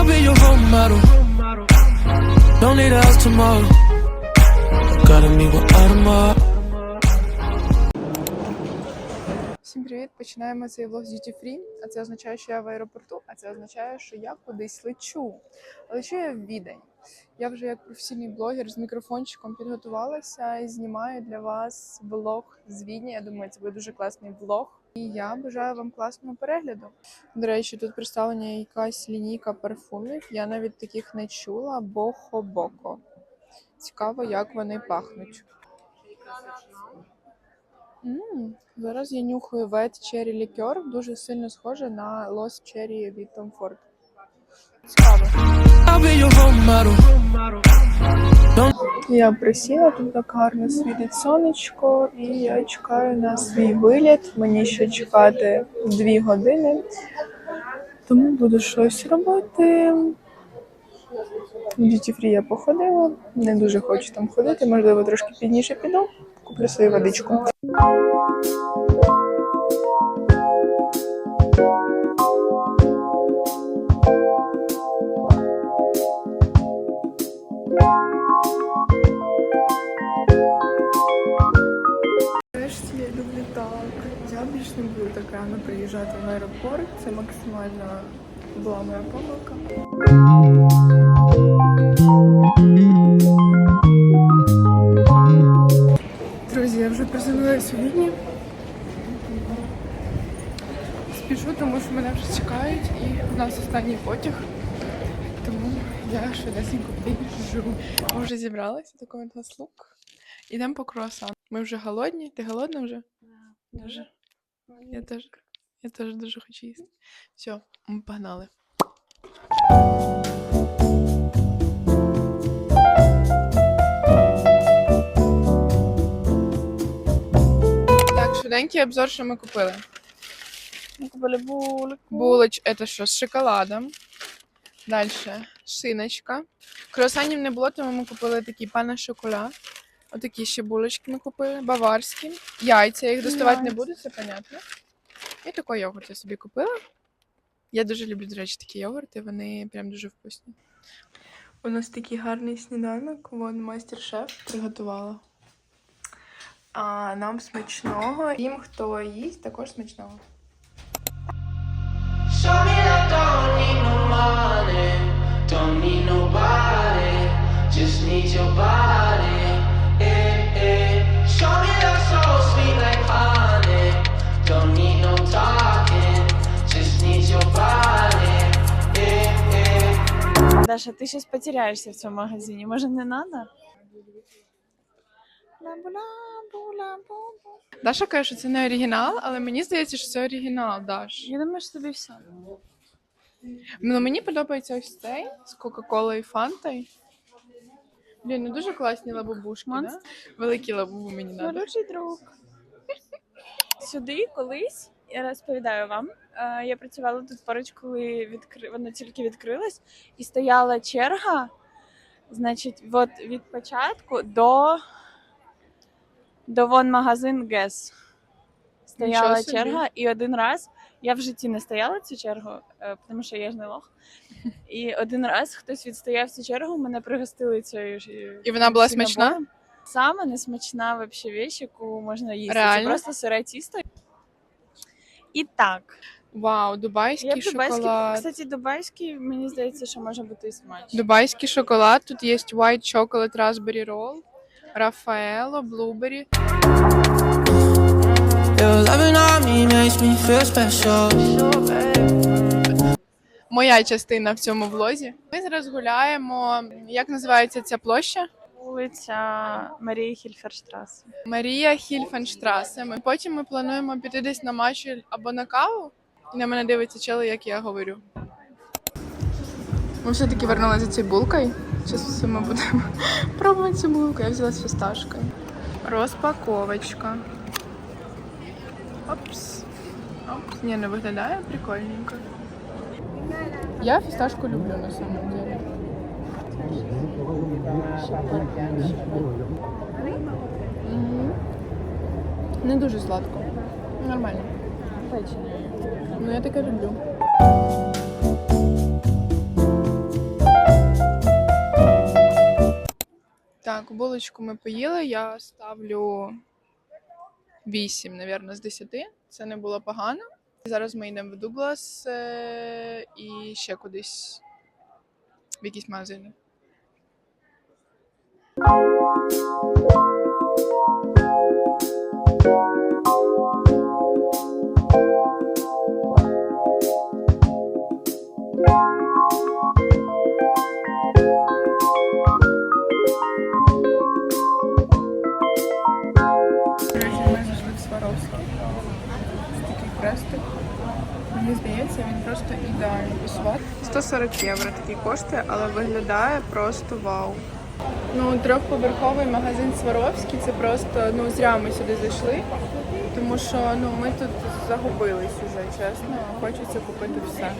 I'll be your role model. Don't need a house tomorrow. Gotta meet with Audemars. Всім привіт! Починаємо цей влог з Duty Free, а це означає, що я в аеропорту, а це означає, що я кудись лечу. Лечу я в відень. Я вже як професійний блогер з мікрофончиком підготувалася і знімаю для вас влог з Відня. Я думаю, це буде дуже класний влог. І я бажаю вам класного перегляду. До речі, тут представлена якась лінійка парфумів. Я навіть таких не чула. Бохо-боко. Цікаво, як вони пахнуть. М, Зараз я нюхаю Wet Cherry Liqueur, дуже сильно схоже на Lost Cherry від Tom Ford. Цікаво. Я присіла, тут так гарно світить сонечко, і я чекаю на свій виліт. Мені ще чекати дві години, тому буду щось робити. Duty Free я походила, не дуже хочу там ходити, можливо, трошки пізніше піду, куплю свою водичку. Рано приїжджати в аеропорт. Це максимально була моя помилка. Друзі, я вже приземлилась у Відні. Спішу, тому що мене вже чекають і в нас останній потяг. Тому я швидесенько біжу. Ми вже зібралися, такий у нас лук. Ідемо по круасан. Ми вже голодні. Ти голодна вже? Дуже. Я теж. Я теж дуже хочу їсти. Все, ми погнали. Так, швиденький обзор, що ми купили. Мы купили булку. Булоч, это що, з шоколадом. Дальше шиночка. Круасанів не було, тому ми купили такі пана шоколад. Отакі ще булочки ми купили, баварські. Яйця, я їх доставати не буду, це понятно. І такий йогурт я собі купила. Я дуже люблю, до речі, такі йогурти, вони прям дуже вкусні. У нас такий гарний сніданок, вон майстер-шеф приготувала. А нам смачного. Тим, хто їсть, також смачного. Show me I don't need no money, don't need nobody, Даша, ти щось потеряєшся в цьому магазині. Може, не надо? Даша каже, що це не оригінал, але мені здається, що це оригінал, Даш. Я думаю, що тобі все. Ну, мені подобається ось цей з Кока-Колою і Фантою. Блін, ну дуже класні лабубушки, да? Великі лабубу мені треба. Малючий друг. Сюди колись, я розповідаю вам, е, я працювала тут поруч, коли відкри... воно тільки відкрилось, і стояла черга. Значить, от від початку до, до вон магазин ГЕС. Стояла черга, і один раз я в житті не стояла цю чергу, е, тому що я ж не лох. І один раз хтось відстояв цю чергу, мене пригостили цією ж. е, І вона була смачна? Саме несмачна вообще вещь, яку можна їсти. Реально? Це просто сире тісто. І так, Вау, дубайський дубайський, шоколад. кстати, дубайський, мені здається, що може бути і смачно. Дубайський шоколад. Тут є white chocolate raspberry roll, Рафаело, special. Моя частина в цьому влозі. Ми зараз гуляємо. Як називається ця площа? Вулиця Марії Хільферштраси. Марія Хільфенштрасе. Ми потім ми плануємо піти десь на матч або на каву. І на мене дивиться чели, як я говорю. Ми все-таки вернулися за цією булкою. Зараз ми будемо пробувати цю булку. Я взяла з фісташкою. Розпаковочка. Опс. Опс. Ні, не виглядає прикольненько. Я фісташку люблю на самом деле. Не дуже сладко. Нормально. Печено. Ну я таке люблю. Так, булочку ми поїли, я ставлю 8, мабуть, з 10. Це не було погано. Зараз ми йдемо в Дуглас е, і ще кудись в якісь магазини. Мені здається, він просто ідеально пасувати. 140 євро такий коштує, але виглядає просто вау. Ну, трьохповерховий магазин Сваровський це просто ну зря ми сюди зайшли, тому що ну ми тут загубились уже, чесно. Хочеться купити все.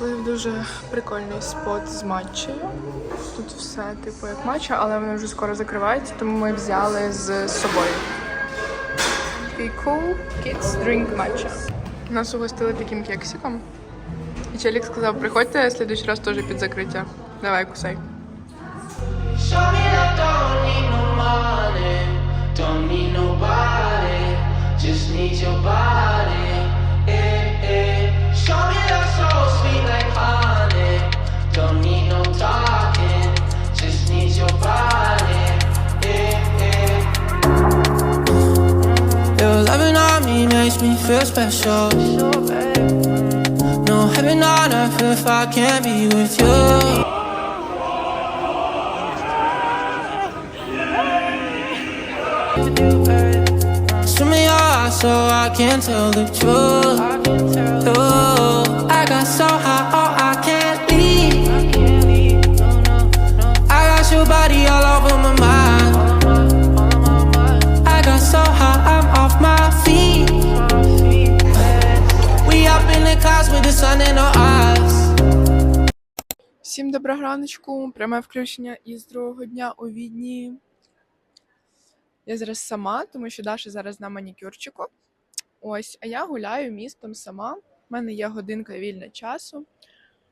Прийшли в дуже прикольний спот з матчею. Тут все типу як матча, але вони вже скоро закриваються, тому ми взяли з собою. Такий cool kids drink matcha. Нас угостили таким кексиком. І Челік сказав, приходьте в раз теж під закриття. Давай, кусай. Just need your body. Feel special. No heaven on earth if I can't be with you. Show me your eyes so I can tell the truth. Ooh, I got so high, Всім доброго раночку. Пряме включення із другого дня у Відні. Я зараз сама, тому що Даша зараз на манікюрчику. Ось, а я гуляю містом сама. У мене є годинка вільна часу.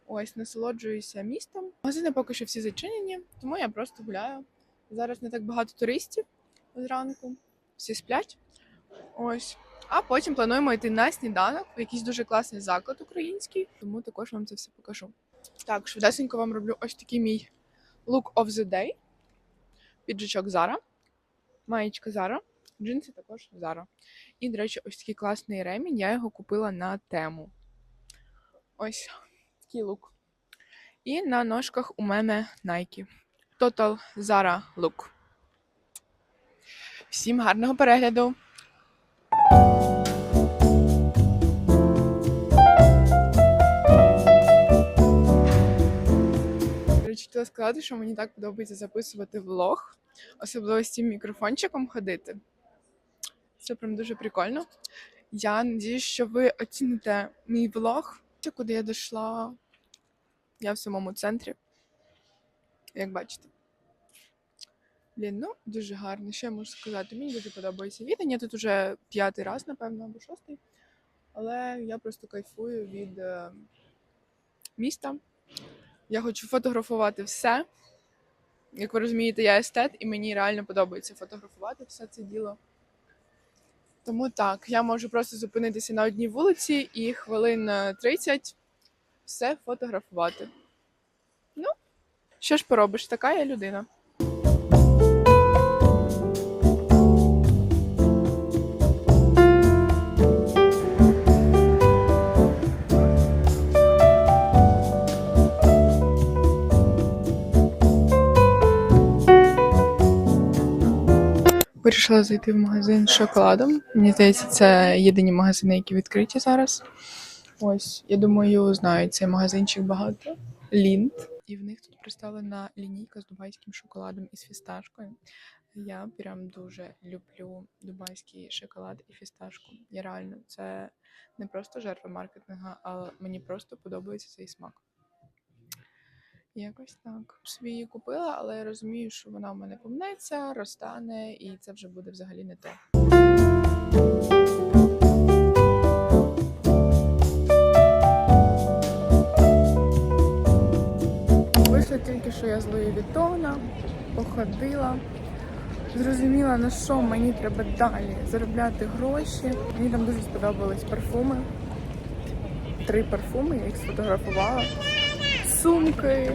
Ось, насолоджуюся містом. Магазини поки що всі зачинені, тому я просто гуляю. Зараз не так багато туристів зранку, всі сплять. Ось. А потім плануємо йти на сніданок в якийсь дуже класний заклад український, тому також вам це все покажу. Так, швидесенько вам роблю ось такий мій look of the day. Піджачок Zara, маєчка Zara, джинси також Zara. І, до речі, ось такий класний ремінь. Я його купила на тему. Ось такий лук. І на ножках у мене Nike. Total Zara look. Всім гарного перегляду! Хотіла сказати, що мені так подобається записувати влог, особливо з цим мікрофончиком ходити. Це прям дуже прикольно. Я надіюсь, що ви оціните мій влог. Куди я дійшла. Я в самому центрі. Як бачите. Блін, ну дуже гарно. Я можу сказати? Мені дуже подобається відень. Я тут уже п'ятий раз, напевно, або шостий. Але я просто кайфую від е, міста. Я хочу фотографувати все. Як ви розумієте, я естет, і мені реально подобається фотографувати все це діло. Тому так, я можу просто зупинитися на одній вулиці і хвилин е, 30 все фотографувати. Ну, що ж поробиш, така я людина. Вирішила зайти в магазин з шоколадом. Мені здається, це єдині магазини, які відкриті зараз. Ось, я думаю, знають цей магазинчик багато. Лінд. І в них тут представлена лінійка з дубайським шоколадом і з фісташкою. Я прям дуже люблю дубайський шоколад і фісташку. Я реально це не просто жертва маркетинга, але мені просто подобається цей смак. Якось так. Собі її купила, але я розумію, що вона в мене помнеться, розтане, і це вже буде взагалі не те. Вийшла тільки що я з Луї походила, зрозуміла, на що мені треба далі заробляти гроші. Мені там дуже сподобались парфуми. Три парфуми, я їх сфотографувала. Сумки,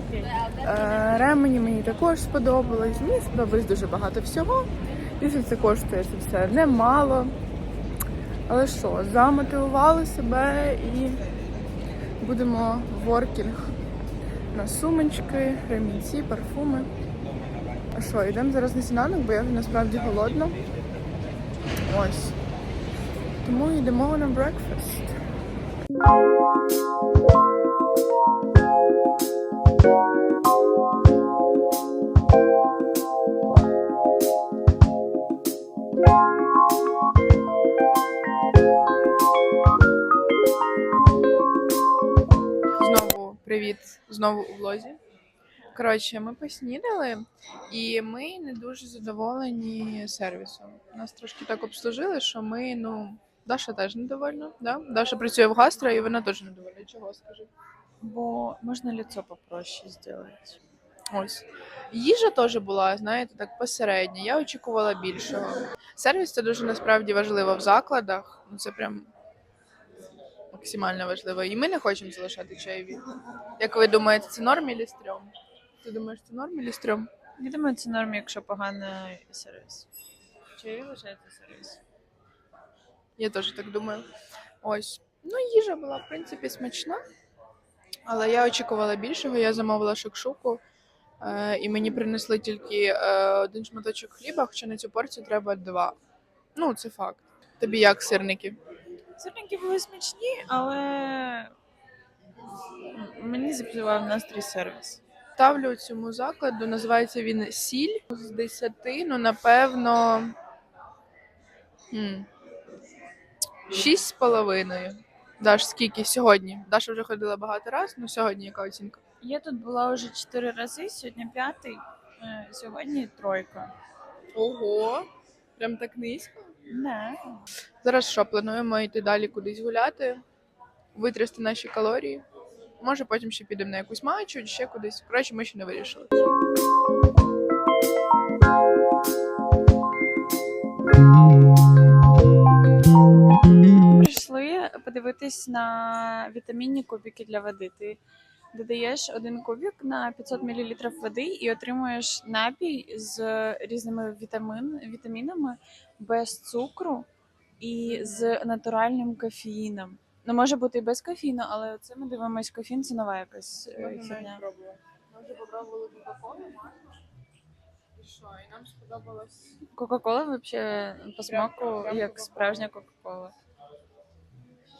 е, ремені мені також сподобались. Мені сподобалось дуже багато всього. Звісно, це коштує це все немало. Але що, замотивували себе і будемо воркінг на сумочки, ремінці, парфуми. А що, йдемо зараз на сніданок, бо я насправді голодна. Ось. Тому йдемо на брекфаст. Привіт, знову у влозі. Коротше, ми поснідали, і ми не дуже задоволені сервісом. Нас трошки так обслужили, що ми, ну, Даша теж недовольна. Да? Даша працює в гастро, і вона теж недовольна. Чого скажи? Бо можна лицо попроще зробити. Ось. Їжа теж була, знаєте, так посередня. Я очікувала більшого. Сервіс це дуже насправді важливо в закладах. Ну, це прям максимально важливо. І ми не хочемо залишати чайові. Як ви думаєте, це норм чи стрьом? Ти думаєш, це норм чи стрьом? Я думаю, це норм, якщо поганий сервіс. Чи вважаєте сервіс? Я теж так думаю. Ось. Ну, їжа була, в принципі, смачна. Але я очікувала більшого. Я замовила шакшуку, е, і мені принесли тільки е, один шматочок хліба, хоча на цю порцію треба два. Ну, це факт. Тобі як сирники? Сирники були смачні, але мені зіпсував настрій сервіс. Ставлю цьому закладу, називається він Сіль з 10, ну, напевно. Шість з половиною. Даш, скільки сьогодні? Даша вже ходила багато разів, ну сьогодні яка оцінка? Я тут була вже чотири рази, сьогодні п'ятий, е, сьогодні тройка. Ого, прям так низько. Не. Зараз що, плануємо йти далі кудись гуляти, витрясти наші калорії. Може, потім ще підемо на якусь матчу, чи ще кудись. Коротше, ми ще не вирішили. Прийшли подивитись на вітамінні кубики для води. Ти додаєш один кубик на 500 мл води і отримуєш напій з різними вітамін, вітамінами без цукру і з натуральним кофеїном. Ну, може бути і без кофеїну, але це ми дивимось кофеїн, це нова якась е, хідня. Ми вже попробували Кока-Колу, І що, і нам сподобалось. Кока-кола взагалі по смаку прям як Кока-Кола. справжня Кока-кола.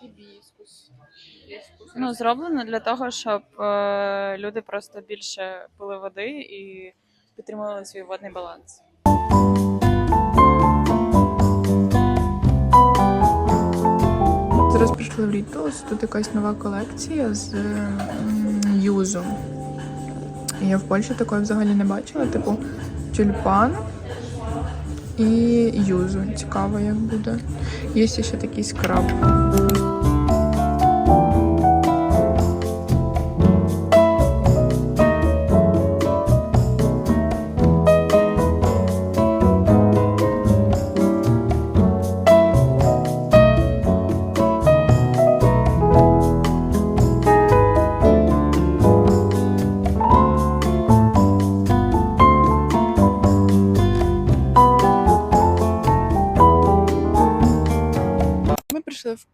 Хібіскус. Хібіскус. Ну, зроблено для того, щоб е, люди просто більше пили води і підтримували свій водний баланс. Рітос, тут якась нова колекція з юзу. Я в Польщі такої взагалі не бачила, типу тюльпан і юзу. Цікаво, як буде. Є ще такий скраб.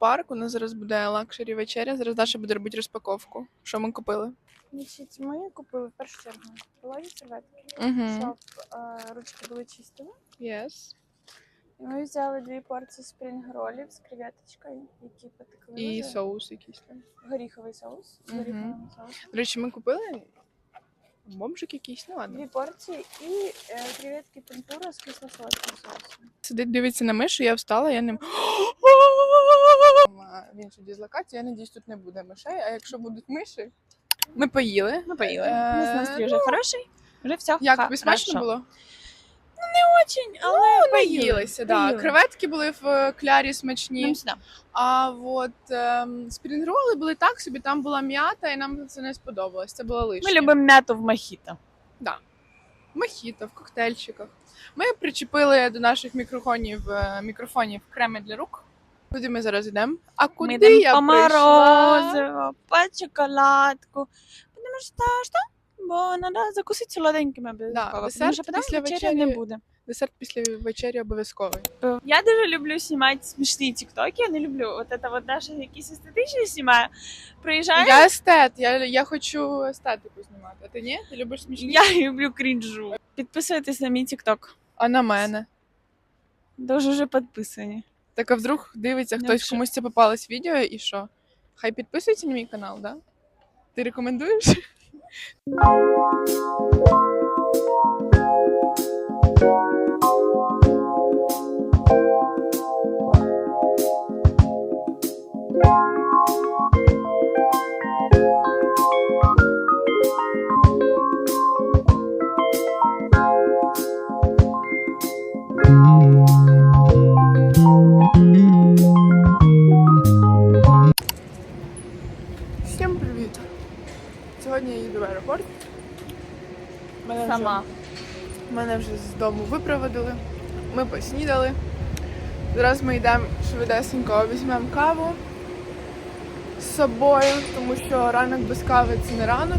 Парк, у нас зараз буде лакшері вечеря. Зараз Даша буде робити розпаковку. Що ми купили? Значить, ми купили в першу чергу полові серветки, Угу. щоб е, ручки були чистими. Yes. І ми взяли дві порції спрінг-ролів з креветочкою, які потекли. І вже. соус якийсь там. горіховий соус. з Мгм. горіховим соусом. До речі, ми купили бомжик якийсь, ну ладно. Дві порції і е, креветки темпура з кисло-солодким соусом. Сидить, дивиться на мишу, я встала, я ним. В іншу дислокацію, я надіюсь, тут не буде мишей, а якщо будуть миші, Ми поїли. Ми поїли. Е, У нас настрій вже хороший. Вже все. Як тобі смачно було? Очень, але Наїлися, да. поїли. Креветки були в е, клярі смачні. Нам сюди. А от ем, спрінгроли були так собі, там була м'ята, і нам це не сподобалось. Це було лишнє. Ми любимо м'яту в мохіто. в мохіто, в коктейльчиках. Ми причепили до наших мікрофонів е, мікрофонів креми для рук. Куди ми зараз йдемо? А куди Ми я по морозиво, по шоколадку. Потому що що? Бо треба закусити солоденькими обов'язково. десерт Тому потім після вечері. не буде. Десерт після вечері обов'язковий. Я дуже люблю знімати смішні тіктоки. Я не люблю от це от Даша якісь естетичні знімає. Приїжджає. Я естет, я, я хочу естетику знімати. А ти ні? Ти любиш смішні? Я люблю крінжу. Підписуйтесь на мій тікток. А на мене. Дуже вже підписані. Так а вдруг дивиться Ну, хтось, Якщо- комусь це попалось відео і що? Хай підписується на мій канал, да? Ти рекомендуєш? Дому випроводили. Ми поснідали. Зараз ми йдемо швидесенько, візьмемо каву з собою, тому що ранок без кави це не ранок.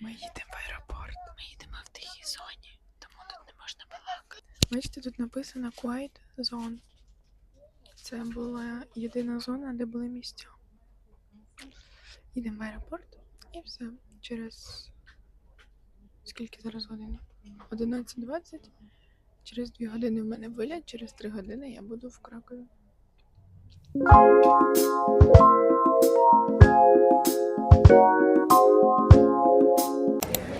Ми їдемо в аеропорт. Ми їдемо в тихій зоні, тому тут не можна балакати. Бачите, тут написано Quiet Zone. Це була єдина зона, де були місця. Їдемо в аеропорт і все. Через скільки зараз годин? 11.20. Через 2 години в мене вилять, через 3 години я буду в Кракові.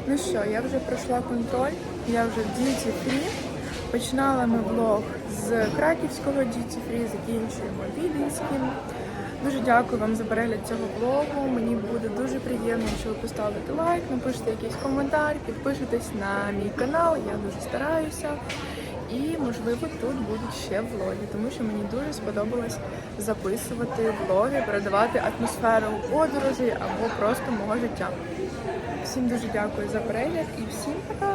Ну що, я вже пройшла контроль, я вже в Duty Free. Починала ми влог з краківського Duty Free, закінчуємо віденським. Дуже дякую вам за перегляд цього влогу. Мені буде дуже приємно, якщо ви поставите лайк, напишете якийсь коментар, підпишитесь на мій канал. Я дуже стараюся. І можливо тут будуть ще влоги, тому що мені дуже сподобалось записувати влоги, передавати атмосферу подорожей або просто мого життя. Всім дуже дякую за перегляд і всім пока!